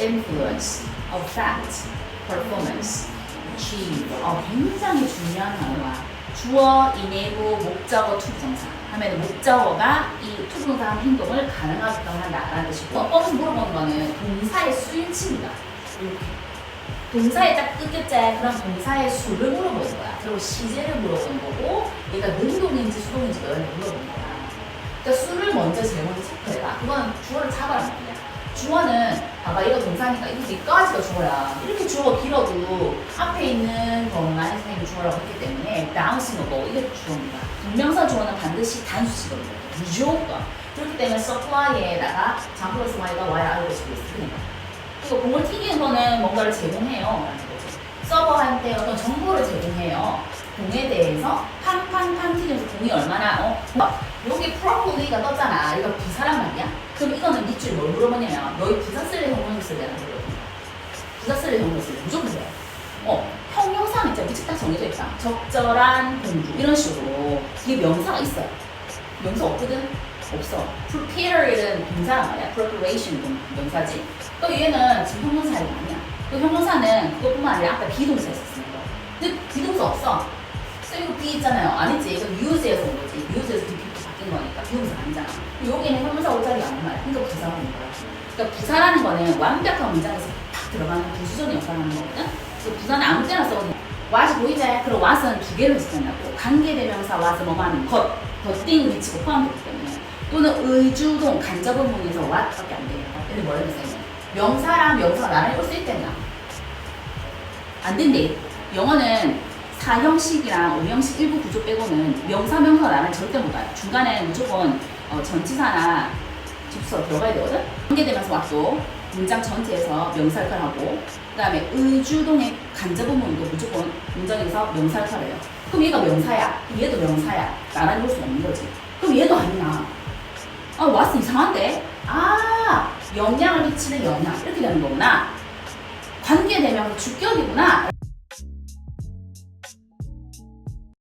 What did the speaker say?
influence, affect, performance, achieve. 어, 굉장히 중요한 단어야. 주어, 이내부, 목적어, 투부정사 하면 목적어가 이 투부정사 행동을 가능하게끔 한다라는 뜻이고 어, 물어보는 거는 동사의. 이렇게. 동사에 딱 끊겼자 그럼 동사의 수를 물어보는 거야. 그리고 시제를 물어보는 거고 얘가 능동인지 수동인지 너한테 물어보는 거야. 그러니까 수를 먼저 제일 먼저 체크해봐. 그건 주어를 잡아라 말이야. 주어는 봐봐 이거 동사니까 이거 뒤까지가 주어야. 이렇게 주어가 길어도 앞에 있는 것만 선생님이 주어라고 했기 때문에 bouncing 거 이게 주어입니다. 분명사 주어는 반드시 단수식어입니다. 무조건. 그렇기 때문에 supply에다가 장 플러스 y가 y 알고 싶고 있으니까. 그리고 공을 튀기는 거는 뭔가를 제공해요. 서버한테 어떤 정보를 제공해요. 공에 대해서 팡팡팡 튀기면서 공이 얼마나 어 막, 여기 probably가 떴잖아. 이거 부사란 말이야. 그럼 이거는 밑줄 뭘 물어보냐면 너희 부사 쓸래 형용사 쓸래 하는 거거든. 부사 쓸래 형용사 쓸래 무조건 돼. 어 형용사는 있잖아. 밑줄 딱 정해져 있다. 적절한 공주 이런 식으로 뒤에 명사가 있어요. 명사 없거든? 없어. prepare는 동사란 말이야. preparation 동- 명사지. 또 얘는 지금 형용사가 아니야. 또 형용사는 그것뿐만 아니라 아까 비동사 있었으니까. 근데 비동사 없어. 쌤비 있잖아요. 아니지. 이거 use에서 온 거지. use에서 비 바뀐 거니까 비동사 아니잖아. 여기는 형용사 오자리 아닌 말이야. 그러니까 부사라는 거야. 그러니까 부사라는 거는 완벽한 문장에서 탁 들어가는 부수적인 역할을 하는 거거든. 그래서 부사는 아무 때나 써도 돼. what이 보이지? 그럼 what은 두 개로 쓰는다고. 관계대명사 what은 뭐하는 것, 더띵 위치가 포함되기 때문에. 또는 의주동 간접의문에서 what밖에 안 돼요. 근데 뭐라 그랬어요? 명사랑 명사가 나란히 올수 있겠나? 안 된대. 영어는 사형식이랑 오형식 일부 구조 빼고는 명사 명사 나란히 절대 못 가요. 중간에 무조건 어, 전치사나 접수가 들어가야 되거든. 관계되면서 왔고 문장 전체에서 명사 역할을 하고 그 다음에 의주동의 간접의문도 무조건 문장에서 명사 역할을 해요. 그럼 얘가 명사야. 그럼 얘도 명사야. 나란히 올수 없는 거지. 그럼 얘도 아니야. 아, 왓슨 이상한데? 아, 영향을 미치는 영향. 이렇게 되는 거구나. 관계되면 주격이구나.